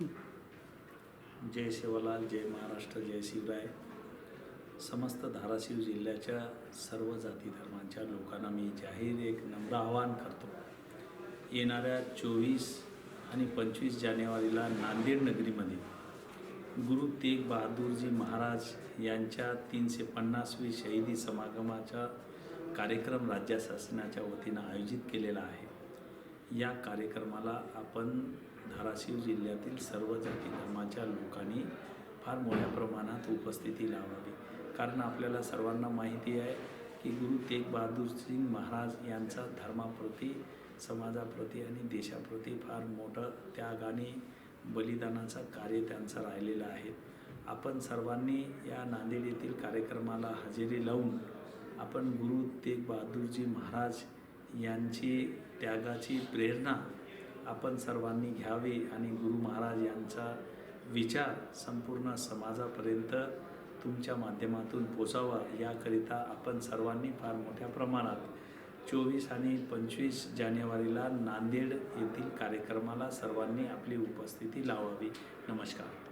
जय शिवलाल जय महाराष्ट्र जय शिवराय. समस्त धाराशिव जिल्ह्याच्या सर्व जाती धर्मांच्या लोकांना मी जाहीर एक नम्र आवाहन करतो. येणाऱ्या चोवीस आणि पंचवीस जानेवारीला नांदेड नगरीमध्ये गुरु तेग बहादूरजी महाराज यांच्या तीनशे पन्नासवी शहीदी समागमाचा कार्यक्रम राज्य शासनाच्या वतीनं आयोजित केलेला आहे. या कार्यक्रमाला आपण धाराशिव जिल्ह्यातील सर्व जाती धर्माच्या लोकांनी फार मोठ्या प्रमाणात उपस्थिती लावावी. कारण आपल्याला सर्वांना माहिती आहे की गुरु तेग बहादूर सिंग महाराज यांचा धर्माप्रती समाजाप्रती आणि देशाप्रती फार मोठं त्याग आणि बलिदानाचं कार्य त्यांचं राहिलेलं आहे. आपण सर्वांनी या नांदेड येथील कार्यक्रमाला हजेरी लावून आपण गुरु तेग बहादूरजी महाराज यांची त्यागाची प्रेरणा आपण सर्वांनी घ्यावी आणि गुरु महाराज यांचा विचार संपूर्ण समाजापर्यंत तुमच्या माध्यमातून पोचावा. याकरिता आपण सर्वांनी फार मोठ्या प्रमाणात चोवीस आणि पंचवीस जानेवारीला नांदेड येथील कार्यक्रमाला सर्वांनी आपली उपस्थिती लावावी. नमस्कार.